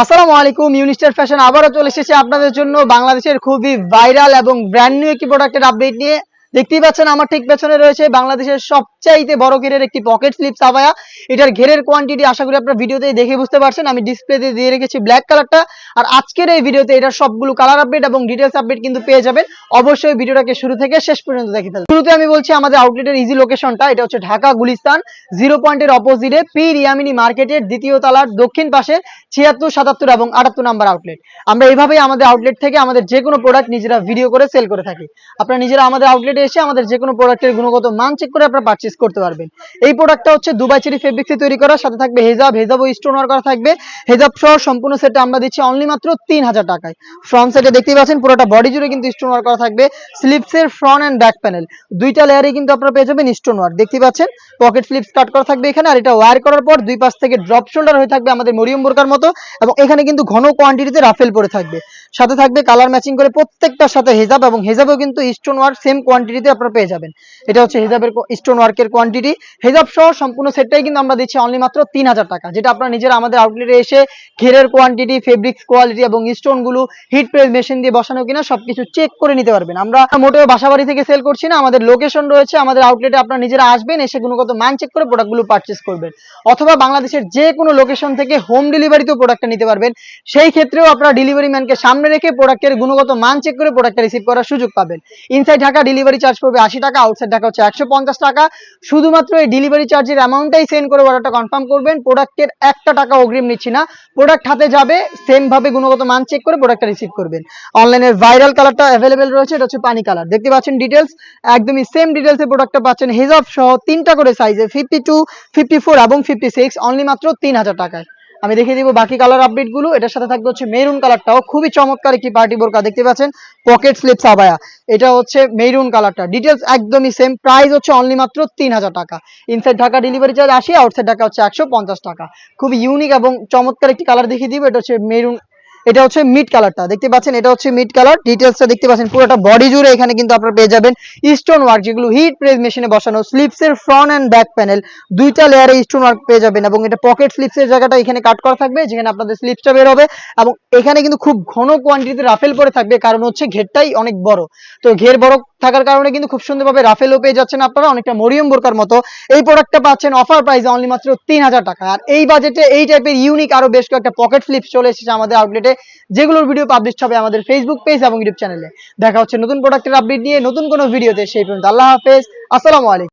আসসালামু আলাইকুম ইউনিস্টার ফ্যাশন আবারও চলে এসেছে আপনাদের জন্য বাংলাদেশের খুবই ভাইরাল এবং ব্র্যান্ড নিউ একটি প্রোডাক্টের আপডেট নিয়ে। দেখতেই পাচ্ছেন আমার ঠিক পেছনে রয়েছে বাংলাদেশের সবচাইতে বড় ঘেরের একটি পকেট স্লিপ সাবায়া এটার ঘেরের কোয়ান্টিটি আশা করি আপনারা ভিডিওতে দেখে বুঝতে পারছেন। আমি ডিসপ্লেতে দিয়ে রেখেছি ব্ল্যাক কালারটা আর আজকের এই ভিডিওতে এটার সবগুলো কালার আপডেট এবং ডিটেলস আপডেট কিন্তু পেয়ে যাবেন। অবশ্যই ভিডিওটাকে শুরু থেকে শেষ পর্যন্ত দেখে ফেলবেন শুরুতে আমি বলছি আমাদের আউটলেটের ইজি লোকেশনটা এটা হচ্ছে ঢাকা গুলিস্তান জিরো পয়েন্টের অপোজিটে পি রিয়ামিনি মার্কেটের দ্বিতীয় তলার দক্ষিণ পাশে ছিয়াত্তর, সাতাত্তর এবং আটাত্তর নাম্বার আউটলেট আমরা এইভাবেই আমাদের আউটলেট থেকে আমাদের যে কোনো প্রোডাক্ট নিজেরা ভিডিও করে সেল করে থাকি। আপনারা নিজেরা আমাদের আউটলেটে এসে আমাদের যে কোনো প্রোডাক্টের গুণগত মান চেক করে আপনারা পারচেস করতে পারবেন। এই প্রোডাক্টটা হচ্ছে দুবাই চেরি ফেব্রিক্সে তৈরি করা, সাথে থাকবে হেজাব হেজাব ও স্টোন ওয়ার করা থাকবে। হেজাব সহ সম্পূর্ণ সেটে আমরা দিচ্ছি অনলি মাত্র তিন হাজার টাকায়। ফ্রন্ট সেটে দেখতেই পাচ্ছেন পুরোটা বডি জুড়ে কিন্তু স্টোন ওয়ার করা থাকবে। স্লিপসের ফ্রন্ট অ্যান্ড ব্যাক প্যানেল দুইটা লেয়ারে কিন্তু আপনারা পেয়ে যাবেন স্টোন ওয়ার দেখতে পাচ্ছেন পকেট স্লিপস কাট করা থাকবে এখানে, আর এটা ওয়্যার করার পর দুই পাশ থেকে ড্রপ শোল্ডার হয়ে থাকবে আমাদের মরিয়ম বোরকার মতো, এবং এখানে কিন্তু ঘন কোয়ান্টিটিতে রাফেল পরে থাকবে। সাথে থাকবে কালার ম্যাচিং করে প্রত্যেকটার সাথে হেজাব এবং হেজাবেও কিন্তু স্টোন ওয়ার্ক সেম কোয়ান্টিটিতে আপনারা পেয়ে যাবেন। এটা হচ্ছে হেজাবের স্টোন ওয়ার্কের কোয়ান্টিটি হেজাব সহ সম্পূর্ণ সেটটাই কিন্তু আমরা দিচ্ছি অনলি মাত্র তিন হাজার টাকা, যেটা আপনারা নিজেরা আমাদের আউটলেটে এসে ঘেরের কোয়ান্টিটি ফেব্রিক্স কোয়ালিটি এবং স্টোনগুলো হিট প্রেস মেশিন দিয়ে বসানো কিনা সবকিছু চেক করে নিতে পারবেন। আমরা মোটেও বাসাবাড়ি থেকে সেল করছি না, আমাদের লোকেশন রয়েছে, আমাদের আউটলেটে আপনারা নিজেরা আসবেন, এসে গুণগত মান চেক করে প্রোডাক্টগুলো পারচেস করবেন। অথবা বাংলাদেশের যে কোনো লোকেশন থেকে হোম ডেলিভারিতেও প্রোডাক্টটা নিতে পারবেন। সেই ক্ষেত্রেও আপনারা ডেলিভারি ম্যানকে সামনে রেখে প্রোডাক্টের গুণগত মান চেক করে প্রোডাক্টটা রিসিভ করার সুযোগ পাবেন। ইনসাইড ঢাকা ডেলিভারি চার্জ পড়বে আশি টাকা আউটসাইড ঢাকা হচ্ছে একশো পঞ্চাশ টাকা। শুধুমাত্র এই ডেলিভারি চার্জের অ্যামাউন্টটাই সেন্ড করে অর্ডারটা কনফার্ম করবেন। প্রোডাক্টের একটা টাকা অগ্রিম নিচ্ছি না। প্রোডাক্ট হাতে যাবে সেম ভাবে গুণগত মান চেক করে প্রোডাক্টটা রিসিভ করবেন। অনলাইনের ভাইরাল কালারটা অ্যাভেলেবেল রয়েছে, এটা হচ্ছে পানি কালার দেখতে পাচ্ছেন ডিটেলস একদমই সেম ডিটেলসে প্রোডাক্টটা পাচ্ছেন। হেজাব সহ তিনটা করে সাইজে ফিফটি টু ফিফটি ফোর এবং ফিফটি সিক্স অনলি মাত্র তিন হাজার টাকায়। আমি দেখিয়ে দিব বাকি কালার আপডেটগুলো। এটার সাথে থাকবে হচ্ছে মেরুন কালারটাও খুবই চমৎকার একটি পার্টি বোরকা, দেখতে পাচ্ছেন? পকেট স্লিপস সাবায়া এটা হচ্ছে মেরুন কালারটা ডিটেলস একদমই সেম প্রাইস হচ্ছে অনলি মাত্র তিন হাজার টাকা। ইনসাইড ঢাকা ডেলিভারি চার্জ আসি আউটসাইড ঢাকা হচ্ছে একশো পঞ্চাশ টাকা। খুবই ইউনিক এবং চমৎকার একটি কালার দেখিয়ে দিব। এটা হচ্ছে মেরুন এটা হচ্ছে মিড কালারটা দেখতে পাচ্ছেন, এটা হচ্ছে মিড কালার ডিটেলসটা দেখতে পাচ্ছেন, পুরোটা বডি জুড়ে এখানে কিন্তু আপনারা পেয়ে যাবেন স্টোন ওয়ার্ক যেগুলো হিট প্রেস মেশিনে বসানো স্লিপস এর ফ্রন্ট এন্ড ব্যাক প্যানেল দুইটা লেয়ারে স্টোন ওয়ার্ক পেয়ে যাবেন এবং এটা পকেট স্লিপস এর জায়গাটা এখানে কাট করা থাকবে, যেখানে আপনাদের স্লিপসটা বের হবে এবং এখানে কিন্তু খুব ঘন কোয়ান্টিটিতে রাফেল পরে থাকবে, কারণ হচ্ছে ঘেরটাই অনেক বড়। তো ঘের বড় থাকার কারণে কিন্তু খুব সুন্দরভাবে রাফেলও পেয়ে যাচ্ছেন আপনারা, অনেকটা মরিয়ম বোরকার মতো। এই প্রোডাক্টটা পাচ্ছেন অফার প্রাইসে অনলি মাত্র তিন হাজার টাকা। আর এই বাজেটে এই টাইপের ইউনিক আরও বেশ কয়েকটা পকেট ফ্লিপস চলে এসেছে আমাদের আউটলেটে যেগুলোর ভিডিও পাবলিশ হবে আমাদের ফেসবুক পেজ এবং ইউটিউব চ্যানেলে দেখা হচ্ছে নতুন প্রোডাক্টের আপডেট নিয়ে নতুন কোনো ভিডিওতে সেই পর্যন্ত আল্লাহ হাফেজ। আসসালামু আলাইকুম।